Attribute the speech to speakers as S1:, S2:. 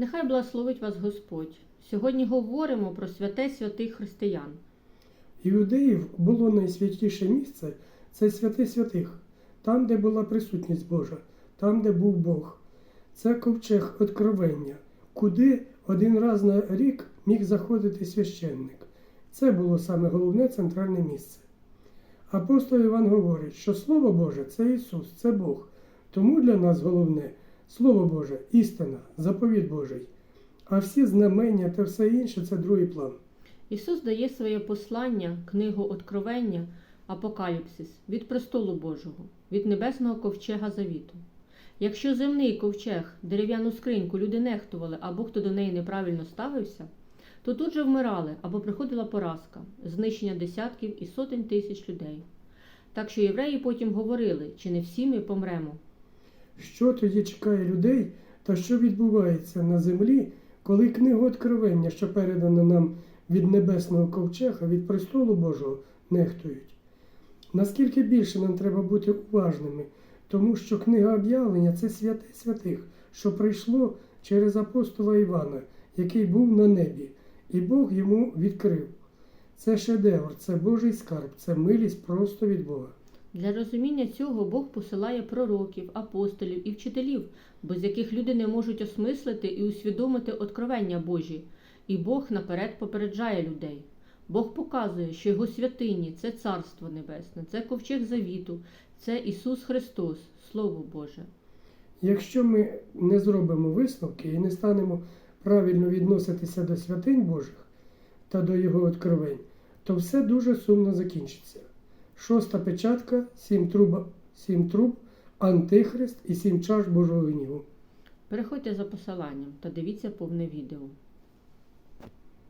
S1: Нехай благословить вас Господь. Сьогодні говоримо про святе святих християн.
S2: Іудеїв було найсвятіше місце це святе святих, там, де була присутність Божа, там, де був Бог. Це ковчег откровення, куди один раз на рік міг заходити священник. Це було саме головне центральне місце. Апостол Іван говорить, що Слово Боже це Ісус, це Бог. Тому для нас головне Слово Боже, істина, заповіт Божий. А всі знамення та все інше це другий план.
S1: Ісус дає своє послання, книгу Откровення, Апокаліпсис від престолу Божого, від небесного ковчега завіту. Якщо земний ковчег, дерев'яну скриньку люди нехтували або хто до неї неправильно ставився, то тут же вмирали або приходила поразка, знищення десятків і сотень тисяч людей. Так що євреї потім говорили, чи не всі ми помремо.
S2: Що тоді чекає людей та що відбувається на землі, коли книгу Откровення, що передано нам від небесного ковчега, від престолу Божого, нехтують? Наскільки більше нам треба бути уважними, тому що книга об'явлення це святе святих, що прийшло через апостола Івана, який був на небі, і Бог йому відкрив. Це шедевр, це Божий скарб, це милість просто від Бога.
S1: Для розуміння цього Бог посилає пророків, апостолів і вчителів, без яких люди не можуть осмислити і усвідомити откровення Божі. І Бог наперед попереджає людей. Бог показує, що його святині це Царство Небесне, це ковчег завіту, це Ісус Христос, Слово Боже.
S2: Якщо ми не зробимо висновки і не станемо правильно відноситися до святинь Божих та до Його откровень, то все дуже сумно закінчиться. Шоста печатка, сім труб, сім труб, антихрист і сім чаш Божого гніву.
S1: Переходьте за посиланням та дивіться повне відео.